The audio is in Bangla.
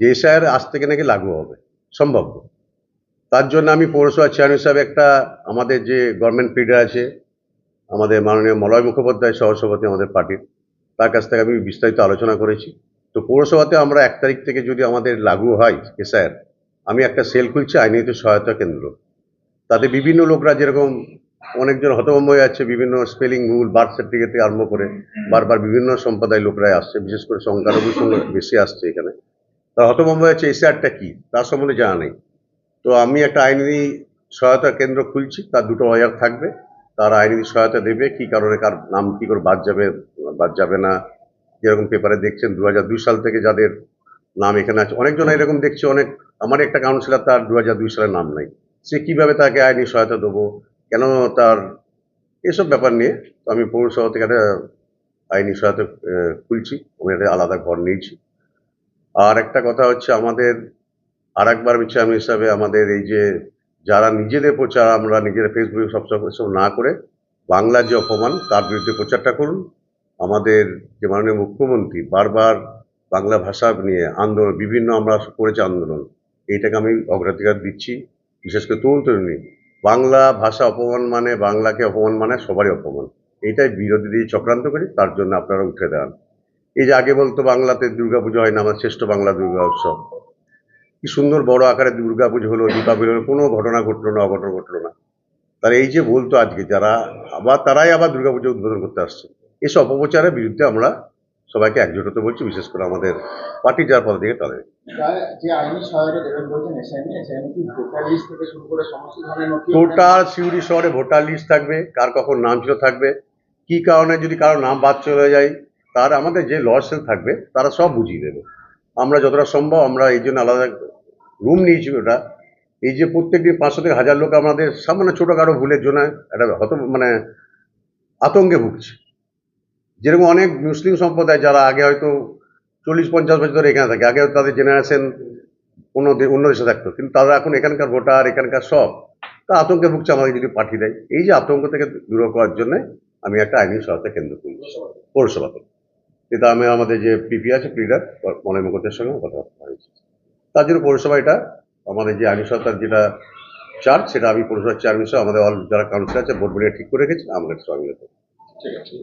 যে এসআইআর আজ থেকে নাকি লাগু হবে সম্ভব তার জন্য আমি পৌরসভা চেয়ারম্যান হিসাবে একটা আমাদের যে গভর্নমেন্ট লিডার আছে, আমাদের মাননীয় মলয় মুখোপাধ্যায় সহসভাপতি আমাদের পার্টির, তার কাছ থেকে আমি বিস্তারিত আলোচনা করেছি। তো পৌরসভাতে আমরা এক তারিখ থেকে যদি আমাদের লাগু হয় এসআইআর আমি একটা সেল খুলছি আইনিত সহায়তা কেন্দ্র। তাতে বিভিন্ন লোকরা যেরকম অনেকজন হতভম্ব হয়ে যাচ্ছে বিভিন্ন স্পেলিং ভুল বার্থ সার্টিফিকেট থেকে আরম্ভ করে বারবার বিভিন্ন সম্প্রদায়ের লোকরাই আসছে, বিশেষ করে সংখ্যালঘুর সঙ্গে বেশি আসছে এখানে। তারা হতভম্ব হয়েছে এসআরটা কি? তার সম্বন্ধে জানা নেই। তো আমি একটা আইনি সহায়তা কেন্দ্র খুলছি, তার দুটো বাজার থাকবে। তার আইনি সহায়তা দেবে, কি কারণে কার নাম কি করে বাদ যাবে বাদ যাবে না, যেরকম পেপারে দেখছেন দু হাজার দুই সাল থেকে যাদের নাম এখানে আছে, অনেকজন এরকম দেখছি, অনেক, আমার একটা কাউন্সিলর তার দু হাজার দুই সালের নাম নাই। সে কীভাবে তাকে আইনি সহায়তা দেবো, কেন তার এসব ব্যাপার নিয়ে? তো আমি পৌরসভা থেকে একটা আইনি সহায়তা খুলছি, আমি একটা আলাদা ঘর নিয়েছি। আর একটা কথা হচ্ছে আমাদের আর একবার চেয়ারম্যান হিসাবে আমাদের এই যে যারা নিজেদের প্রচার, আমরা নিজেরা ফেসবুকে সবসময় এসব না করে বাংলার যে অপমান, তার বিরুদ্ধে প্রচারটা করুন। আমাদের যে মাননীয় মুখ্যমন্ত্রী বারবার বাংলা ভাষা নিয়ে আন্দোলন, বিভিন্ন আমরা করেছি আন্দোলন, এইটাকে আমি অগ্রাধিকার দিচ্ছি। বিশেষ করে তরুণ তরুণী, বাংলা ভাষা অপমান মানে বাংলাকে অপমান মানে সবারই অপমান। এইটাই বিরোধীদের চক্রান্ত করি, তার জন্য আপনারা উঠে দেন এই যে আগে বলতো বাংলাতে দুর্গাপুজো হয় না আমার শ্রেষ্ঠ বাংলা দুর্গা উৎসব। কি সুন্দর বড় আকারে দুর্গাপুজো হলো দীপাবলি হলো কোনো ঘটনা ঘটলো না অঘটন ঘটলো না। তারা এই যে বলতো আজকে যারা আবার তারাই আবার দুর্গাপুজো উদ্বোধন করতে আসছে। এসব অপপ্রচারের বিরুদ্ধে আমরা সবাইকে একজোট হতে বলছি বিশেষ করে আমাদের পার্টি যার পদ থেকে তাদের। টোটাল সিউড়ি শহরে ভোটার লিস্ট থাকবে কার কখন নাম ছিল থাকবে কি কারণে যদি কারও নাম বাদ চলে যায় তার আমাদের যে ল সেল থাকবে, তারা সব বুঝিয়ে দেবে। আমরা যতটা সম্ভব আমরা এই জন্য আলাদা রুম নিয়েছি ওটা। এই যে প্রত্যেক দিন পাঁচশো থেকে হাজার লোক আমাদের সামান্য ছোটোখাটো ভুলের জন্য একটা হত মানে আতঙ্কে ভুগছে। যেরকম অনেক মুসলিম সম্প্রদায় যারা আগে হয়তো চল্লিশ, পঞ্চাশ বছর ধরে এখানে থাকে, আগে হয়তো তাদের জেনারেশন অন্য অন্য দেশে থাকতো, কিন্তু তারা এখন এখানকার ভোটার, এখানকার সব, তা আতঙ্কে ভুগছে আমাদের যদি পাঠিয়ে দেয়। এই যে আতঙ্ক থেকে দূর করার জন্য আমি একটা আইনি সহায়তা কেন্দ্র খুলছি পৌরসভাতে এটা আমি আমাদের যে পিপি আছে লিডার মনে মুখতের সঙ্গে কথাবার্তা হয়েছে তার জন্য পৌরসভা এটা আমাদের যে আইনি সরকার যেটা চার্জ সেটা আমি পৌরসভার চেয়ারম্যান সহ আমাদের অল যারা কাউন্সিল আছে বোর্ড মিলিয়ে ঠিক করে রেখেছি আমাদের সবাই মিলে ঠিক আছে